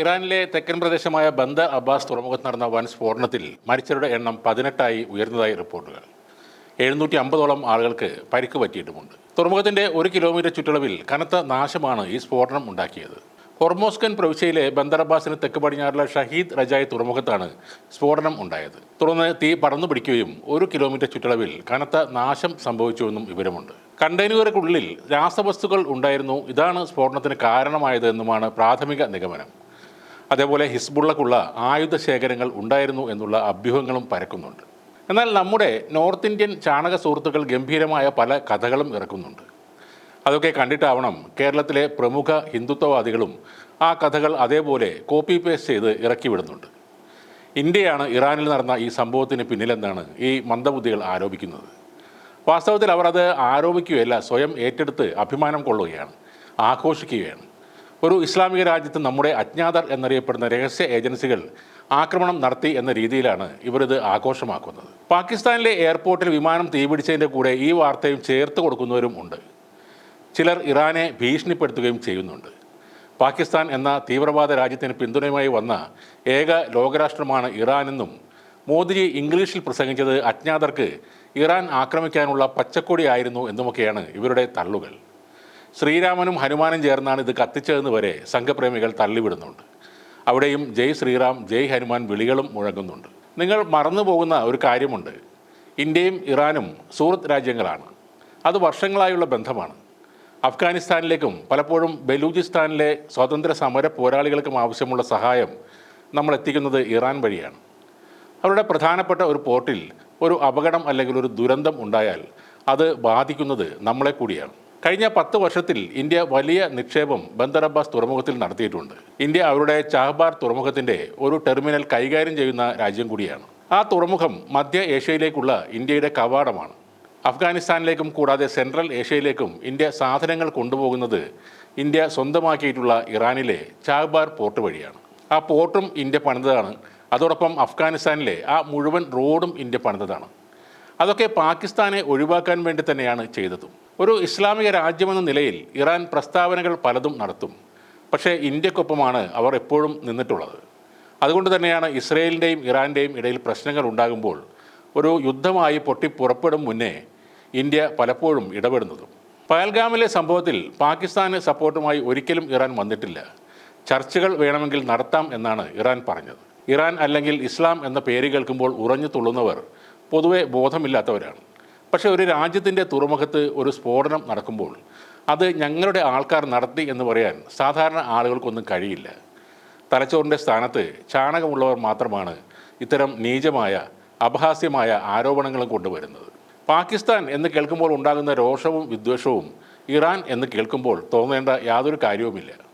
ഇറാനിലെ തെക്കൻ പ്രദേശമായ ബന്ദ അബ്ബാസ് തുറമുഖത്ത് നടന്ന വൻ സ്ഫോടനത്തിൽ മരിച്ചവരുടെ എണ്ണം പതിനെട്ടായി ഉയർന്നതായി റിപ്പോർട്ടുകൾ. എഴുന്നൂറ്റി അമ്പതോളം ആളുകൾക്ക് പരിക്ക് പറ്റിയിട്ടുമുണ്ട്. തുറമുഖത്തിന്റെ ഒരു കിലോമീറ്റർ ചുറ്റളവിൽ കനത്ത നാശമാണ് ഈ സ്ഫോടനം ഉണ്ടാക്കിയത്. ഹൊർമോസ്കൻ പ്രവിശ്യയിലെ ബന്ദർ അബ്ബാസിന് തെക്ക് പടിഞ്ഞാറുള്ള ഷഹീദ് റജായ് തുറമുഖത്താണ് സ്ഫോടനം ഉണ്ടായത്. തുടർന്ന് തീ പടർന്നു പിടിക്കുകയും ഒരു കിലോമീറ്റർ ചുറ്റളവിൽ കനത്ത നാശം സംഭവിച്ചുവെന്നും വിവരമുണ്ട്. കണ്ടെയ്നറുകൾക്കുള്ളിൽ രാസവസ്തുക്കൾ ഉണ്ടായിരുന്നു. ഇതാണ് സ്ഫോടനത്തിന് കാരണമായതെന്നുമാണ് പ്രാഥമിക നിഗമനം. അതേപോലെ ഹിസ്ബുള്ളക്കുള്ള ആയുധ ശേഖരങ്ങൾ ഉണ്ടായിരുന്നു എന്നുള്ള അഭ്യൂഹങ്ങളും പരക്കുന്നുണ്ട്. എന്നാൽ നമ്മുടെ നോർത്ത് ഇന്ത്യൻ ചാണക സുഹൃത്തുക്കൾ ഗംഭീരമായ പല കഥകളും ഇറക്കുന്നുണ്ട്. അതൊക്കെ കണ്ടിട്ടാവണം കേരളത്തിലെ പ്രമുഖ ഹിന്ദുത്വവാദികളും ആ കഥകൾ അതേപോലെ കോപ്പി പേസ്റ്റ് ചെയ്ത് ഇറക്കിവിടുന്നുണ്ട് ഇന്ത്യയാണ് ഇറാനിൽ നടന്ന ഈ സംഭവത്തിന് പിന്നിലെന്നാണ് ഈ മന്ദബുദ്ധികൾ ആരോപിക്കുന്നത്. വാസ്തവത്തിൽ അവർ അത് ആരോപിക്കുകയല്ല സ്വയം ഏറ്റെടുത്ത് അഭിമാനം കൊള്ളുകയാണ് ആഘോഷിക്കുകയാണ്. ഒരു ഇസ്ലാമിക രാജ്യത്ത് നമ്മുടെ അജ്ഞാതർ എന്നറിയപ്പെടുന്ന രഹസ്യ ഏജൻസികൾ ആക്രമണം നടത്തി എന്ന രീതിയിലാണ് ഇവരിത് ആഘോഷമാക്കുന്നത്. പാകിസ്ഥാനിലെ എയർപോർട്ടിൽ വിമാനം തീപിടിച്ചതിന്റെ കൂടെ ഈ വാർത്തയും ചേർത്ത് കൊടുക്കുന്നവരും ഉണ്ട്. ചിലർ ഇറാനെ ഭീഷണിപ്പെടുത്തുകയും ചെയ്യുന്നുണ്ട്. പാകിസ്ഥാൻ എന്ന തീവ്രവാദ രാജ്യത്തിന് പിന്തുണയുമായി വന്ന ഏക ലോകരാഷ്ട്രമാണ് ഇറാനെന്നും മോദിജി ഇംഗ്ലീഷിൽ പ്രസംഗിച്ചത് അജ്ഞാതർക്ക് ഇറാൻ ആക്രമിക്കാനുള്ള പച്ചക്കൊടിയായിരുന്നു എന്നുമൊക്കെയാണ് ഇവരുടെ തള്ളുകൾ. ശ്രീരാമനും ഹനുമാനും ചേർന്നാണ് ഇത് കത്തിച്ചതെന്ന് വരെ സംഘപ്രേമികൾ തള്ളിവിടുന്നുണ്ട്. അവിടെയും ജയ് ശ്രീറാം ജയ് ഹനുമാൻ വിളികളും മുഴങ്ങുന്നുണ്ട്. നിങ്ങൾ മറന്നു പോകുന്ന ഒരു കാര്യമുണ്ട്. ഇന്ത്യയും ഇറാനും സൂറത്ത് രാജ്യങ്ങളാണ്. അത് വർഷങ്ങളായുള്ള ബന്ധമാണ്. അഫ്ഗാനിസ്ഥാനിലേക്കും പലപ്പോഴും ബലൂചിസ്ഥാനിലെ സ്വാതന്ത്ര്യ സമര പോരാളികൾക്കും ആവശ്യമുള്ള സഹായം നമ്മൾ എത്തിക്കുന്നത് ഇറാൻ വഴിയാണ്. അവരുടെ പ്രധാനപ്പെട്ട ഒരു പോർട്ടിൽ ഒരു അപകടം അല്ലെങ്കിൽ ഒരു ദുരന്തം ഉണ്ടായാൽ അത് ബാധിക്കുന്നത് നമ്മളെ കൂടിയാണ്. കഴിഞ്ഞ പത്ത് വർഷത്തിൽ ഇന്ത്യ വലിയ നിക്ഷേപം ബന്ദർ അബ്ബാസ് തുറമുഖത്തിൽ നടത്തിയിട്ടുണ്ട്. ഇന്ത്യ അവരുടെ ചാഹ്ബാർ തുറമുഖത്തിന്റെ ഒരു ടെർമിനൽ കൈകാര്യം ചെയ്യുന്ന രാജ്യം കൂടിയാണ്. ആ തുറമുഖം മധ്യ ഏഷ്യയിലേക്കുള്ള ഇന്ത്യയുടെ കവാടമാണ്. അഫ്ഗാനിസ്ഥാനിലേക്കും കൂടാതെ സെൻട്രൽ ഏഷ്യയിലേക്കും ഇന്ത്യ സാധനങ്ങൾ കൊണ്ടുപോകുന്നത് ഇന്ത്യ സ്വന്തമാക്കിയിട്ടുള്ള ഇറാനിലെ ചാഹ്ബാർ പോർട്ട് വഴിയാണ്. ആ പോർട്ടും ഇന്ത്യ പണിതതാണ്. അതോടൊപ്പം അഫ്ഗാനിസ്ഥാനിലെ ആ മുഴുവൻ റോഡും ഇന്ത്യ പണിതതാണ്. അതൊക്കെ പാകിസ്ഥാനെ ഒഴിവാക്കാൻ വേണ്ടി തന്നെയാണ് ചെയ്തതും. ഒരു ഇസ്ലാമിക രാജ്യമെന്ന നിലയിൽ ഇറാൻ പ്രസ്താവനകൾ പലതും നടത്തും. പക്ഷേ ഇന്ത്യക്കൊപ്പമാണ് അവർ എപ്പോഴും നിന്നിട്ടുള്ളത്. അതുകൊണ്ട് തന്നെയാണ് ഇസ്രയേലിന്റെയും ഇറാന്റെയും ഇടയിൽ പ്രശ്നങ്ങൾ ഉണ്ടാകുമ്പോൾ ഒരു യുദ്ധമായി പൊട്ടി പുറപ്പെടും മുന്നേ ഇന്ത്യ പലപ്പോഴും ഇടപെടുന്നതും. പയൽഗാമിലെ സംഭവത്തിൽ പാകിസ്ഥാന് സപ്പോർട്ടുമായി ഒരിക്കലും ഇറാൻ വന്നിട്ടില്ല. ചർച്ചകൾ വേണമെങ്കിൽ നടത്താം എന്നാണ് ഇറാൻ പറഞ്ഞത്. ഇറാൻ അല്ലെങ്കിൽ ഇസ്ലാം എന്ന പേര് കേൾക്കുമ്പോൾ ഉറഞ്ഞു തുള്ളുന്നവർ പൊതുവെ ബോധമില്ലാത്തവരാണ്. പക്ഷേ ഒരു രാജ്യത്തിന്റെ തുറമുഖത്ത് ഒരു സ്ഫോടനം നടക്കുമ്പോൾ അത് ഞങ്ങളുടെ ആൾക്കാർ നടത്തി എന്ന് പറയാൻ സാധാരണ ആളുകൾക്കൊന്നും കഴിയില്ല. തലച്ചോറിന്റെ സ്ഥാനത്ത് ചാണകമുള്ളവർ മാത്രമാണ് ഇത്തരം നീചമായ അപഹാസ്യമായ ആരോപണങ്ങളും കൊണ്ടുവരുന്നത്. പാകിസ്ഥാൻ എന്ന് കേൾക്കുമ്പോൾ ഉണ്ടാകുന്ന രോഷവും വിദ്വേഷവും ഇറാൻ എന്ന് കേൾക്കുമ്പോൾ തോന്നേണ്ട യാതൊരു കാര്യവുമില്ല.